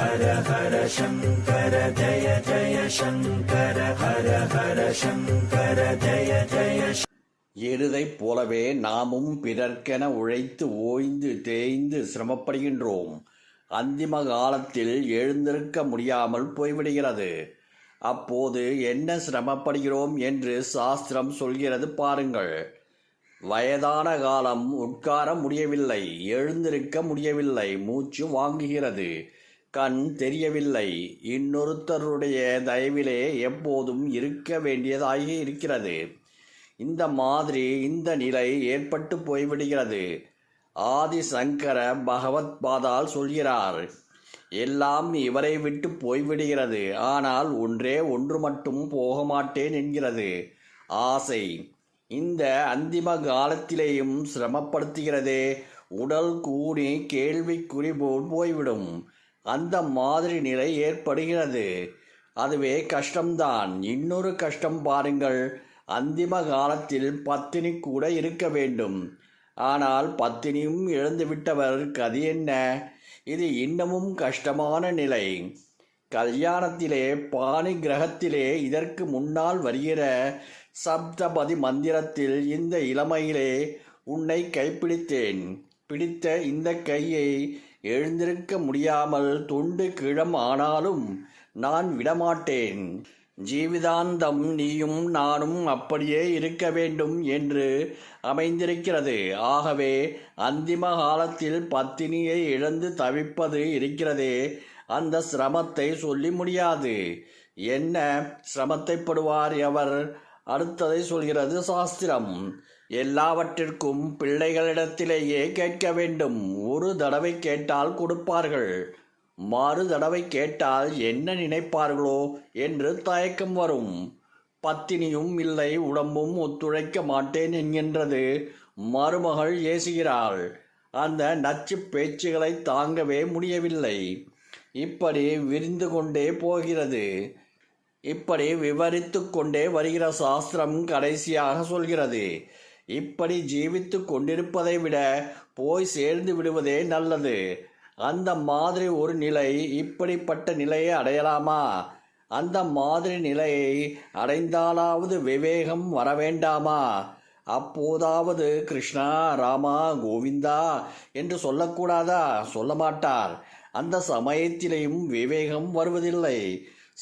ஹர ஹர சங்கர ஜய ஜய சங்கர ஹர ஹர சங்கர ஜய ஜய எருதைப் போலவே நாமும் பிறர்க்கென உழைத்து ஓய்ந்து தேய்ந்து சிரமப்படுகின்றோம். அந்திம காலத்தில் எழுந்திருக்க முடியாமல் போய்விடுகிறது. அப்போது என்ன சிரமப்படுகிறோம் என்று சாஸ்திரம் சொல்கிறது பாருங்கள். வயதான காலம் உட்கார முடியவில்லை எழுந்திருக்க முடியவில்லை மூச்சு வாங்குகிறது. கண் தெரியவில்லை. இன்னொருத்தருடைய தயவிலே எப்போதும் இருக்க வேண்டியதாக இருக்கிறது. இந்த மாதிரி இந்த நிலை ஏற்பட்டு போய்விடுகிறது. ஆதிசங்கர பகவத் பாதால் சொல்கிறார் எல்லாம் இவரை விட்டு போய்விடுகிறது. ஆனால் ஒன்றே ஒன்று மட்டும் போக மாட்டேன் என்கிறது. ஆசை இந்த அந்திம காலத்திலேயும் சிரமப்படுத்துகிறதே. உடல் கூடி கேள்விக்குறி போல் போய்விடும். அந்த மாதிரி நிலை ஏற்படுகிறது. அதுவே கஷ்டம்தான். இன்னொரு கஷ்டம் பாருங்கள். அந்திம காலத்தில் பத்தினி கூட இருக்க வேண்டும். ஆனால் பத்தினியும் இழந்துவிட்டவர் கதி என்ன? இது இன்னமும் கஷ்டமான நிலை. கல்யாணத்திலே பாணி கிரகத்திலே இதற்கு முன்னால் வருகிற சப்தபதி மந்திரத்தில் இந்த இளமையிலே உன்னை கைப்பிடித்தேன். பிடித்த இந்த கையை எழுந்திருக்க முடியாமல் துண்டு கிழம் ஆனாலும் நான் விடமாட்டேன். ஜீவிதாந்தம் நீயும் நானும் அப்படியே இருக்க வேண்டும் என்று அமைந்திருக்கிறது. ஆகவே அந்திம காலத்தில் பத்தினியை இழந்து தவிப்பது இருக்கிறதே. அந்த சிரமத்தை சொல்லி முடியாது. என்ன சிரமத்தைப்படுவார் எவர்? அடுத்ததை சொல்கிறது சாஸ்திரம். எல்லாவற்றிற்கும் பிள்ளைகளிடத்திலேயே கேட்க வேண்டும். ஒரு தடவை கேட்டால் கொடுப்பார்கள். மறு தடவை கேட்டால் என்ன நினைப்பார்களோ என்று தயக்கம் வரும். பத்தினியும் இல்லை உடம்பும் ஒத்துழைக்க மாட்டேன் என்கின்றது. மருமகள் ஏசுகிறாள். அந்த நச்சு பேச்சுகளை தாங்கவே முடியவில்லை. இப்படி விரிந்து கொண்டே போகிறது. இப்படி விவரித்து கொண்டே வருகிற சாஸ்திரம் கடைசியாக சொல்கிறது. இப்படி ஜீவித்து கொண்டிருப்பதை விட போய் சேர்ந்து விடுவதே நல்லது. அந்த மாதிரி ஒரு நிலை இப்படிப்பட்ட நிலையை அடையலாமா? அந்த மாதிரி நிலையை அடைந்தாலாவது விவேகம் வர வேண்டாமா? அப்போதாவது கிருஷ்ணா ராமா கோவிந்தா என்று சொல்லக்கூடாதா? சொல்ல மாட்டார் அந்த சமயத்திலேயும் விவேகம் வருவதில்லை.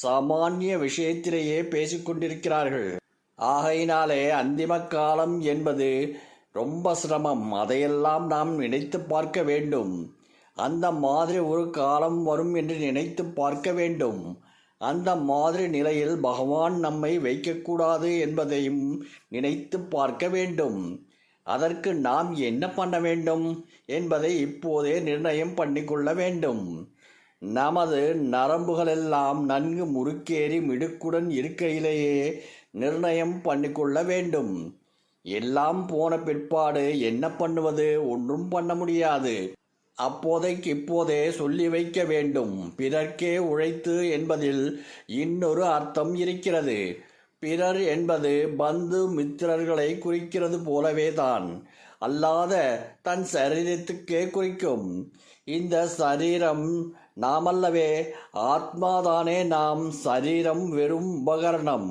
சாமானிய விஷயத்திலேயே பேசிக்கொண்டிருக்கிறார்கள். ஆகையினாலே அந்திம காலம் என்பது ரொம்ப சிரமம். அதையெல்லாம் நாம் நினைத்து பார்க்க வேண்டும். அந்த மாதிரி ஒரு காலம் வரும் என்று நினைத்து பார்க்க வேண்டும். அந்த மாதிரி நிலையில் பகவான் நம்மை வைக்கக்கூடாது என்பதையும் நினைத்து பார்க்க வேண்டும். அதற்கு நாம் என்ன பண்ண வேண்டும் என்பதை இப்போதே நிர்ணயம் பண்ணிக்கொள்ள வேண்டும். நமது நரம்புகளெல்லாம் நன்கு முறுக்கேறி மிடுக்குடன் இருக்கையிலேயே நிர்ணயம் பண்ணிக்கொள்ள வேண்டும். எல்லாம் போன பிற்பாடு என்ன பண்ணுவது? ஒன்றும் பண்ண முடியாது. அப்போதைக்கு இப்போதே சொல்லி வைக்க வேண்டும். பிறர்க்கே உழைத்து என்பதில் இன்னொரு அர்த்தம் இருக்கிறது. பிறர் என்பது பந்து மித்திரர்களை குறிக்கிறது போலவே தான். அல்லாத தன் சரீரத்துக்கே குறிக்கும். இந்த சரீரம் நாமல்லவே ஆத்மாதானே நாம் சரீரம் வெறும் உபகரணம்.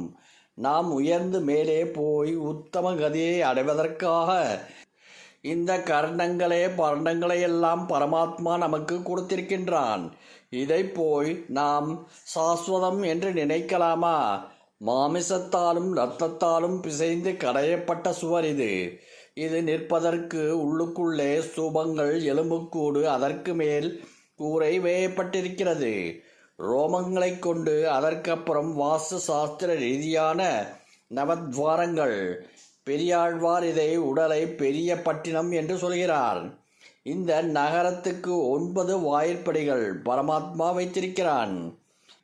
நாம் உயர்ந்து மேலே போய் உத்தம கதியை அடைவதற்காக இந்த கர்ணங்களே பர்ணங்களை எல்லாம் பரமாத்மா நமக்கு கொடுத்திருக்கின்றான். இதை போய் நாம் சாஸ்வதம் என்று நினைக்கலாமா? மாமிசத்தாலும் இரத்தத்தாலும் பிசைந்து கடையப்பட்ட சுவர் இது. இது நிற்பதற்கு உள்ளுக்குள்ளே சூபங்கள் எலும்புக்கூடு அதற்கு மேல் கூரை வேயப்பட்டிருக்கிறது. ரோமங்களை கொண்டு அதற்கப்புறம் வாஸ்து சாஸ்திர ரீதியான நவத்வாரங்கள். பெரியாழ்வார் இதை உடலை பெரிய பட்டினம் என்று சொல்கிறார். இந்த நகரத்துக்கு ஒன்பது வாயிற்படிகள் பரமாத்மா வைத்திருக்கிறான்.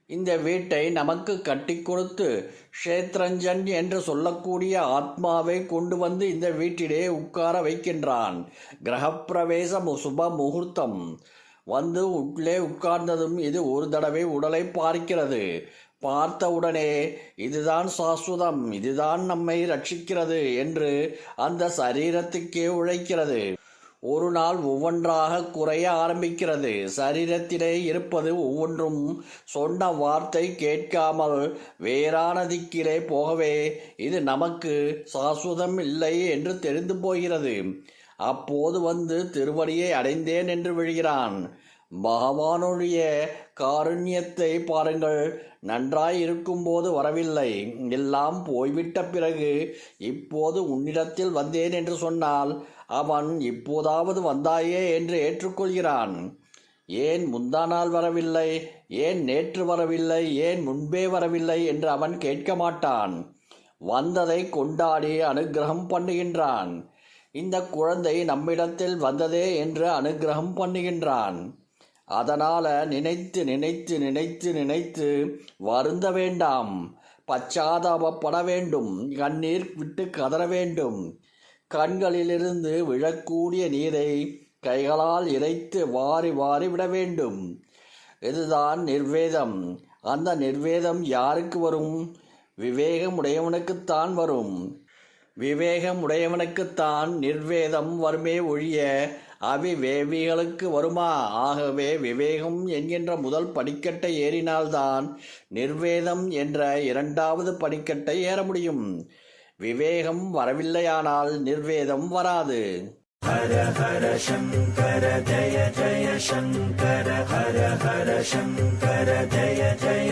இந்த வீட்டை நமக்கு கட்டி கொடுத்து க்ஷேத்ரஞ்சன் என்று சொல்லக்கூடிய ஆத்மாவை கொண்டு வந்து இந்த வீட்டிலே உட்கார வைக்கின்றான். கிரகப்பிரவேச சுப முகூர்த்தம். வந்து உள்ளே உட்கார்ந்ததும் இது ஒரு தடவை உடலை பார்க்கிறது. பார்த்தவுடனே இதுதான் சாஸ்வதம் இதுதான் நம்மை ரட்சிக்கிறது என்று அந்த சரீரத்துக்கே உழைக்கிறது. ஒரு நாள் ஒவ்வொன்றாக குறைய ஆரம்பிக்கிறது. சரீரத்திலே இருப்பது ஒவ்வொன்றும் சொன்ன வார்த்தை கேட்காமல் வேறான திக்கிலே போகவே இது நமக்கு சாஸ்வதம் இல்லை என்று தெரிந்து போகிறது. அப்போது வந்து திருவடியை அடைந்தேன் என்று விழுகிறான். பகவானுடைய காருண்யத்தை பாருங்கள். நன்றாய் இருக்கும்போது வரவில்லை. எல்லாம் போய்விட்ட பிறகு இப்போது உன்னிடத்தில் வந்தேன் என்று சொன்னால் அவன் இப்போதாவது வந்தாயே என்று ஏற்றுக்கொள்கிறான். ஏன் முந்தா நாள் வரவில்லை? ஏன் நேற்று வரவில்லை? ஏன் முன்பே வரவில்லை என்று அவன் கேட்க மாட்டான். வந்ததை கொண்டாடி அனுக்கிரகம் பண்ணுகின்றான். இந்த குழந்தை நம்மிடத்தில் வந்ததே என்று அனுக்கிரகம் பண்ணுகின்றான். அதனால நினைத்து நினைத்து நினைத்து நினைத்து வருந்த வேண்டாம். பச்சாதாபப்பட வேண்டும். கண்ணீர் விட்டு கதற வேண்டும். கண்களிலிருந்து விழக்கூடிய நீரை கைகளால் இறைத்து வாரி வாரி விட வேண்டும். இதுதான் நிர்வேதம். அந்த நிர்வேதம் யாருக்கு வரும்? விவேகம் உடையவனுக்குத்தான் வரும். விவேகம் உடையவனுக்குத்தான் நிர்வேதம் வருமே ஒழிய அவிவேவிகளுக்கு வருமா? ஆகவே விவேகம் என்கின்ற முதல் படிக்கட்டை ஏறினால்தான் நிர்வேதம் என்ற இரண்டாவது படிக்கட்டை ஏற முடியும். விவேகம் வரவில்லையானால் நிர்வேதம் வராது. ஹர ஹர சங்கர ஜய ஜய சங்கர ஹர ஹர சங்கர ஜய ஜய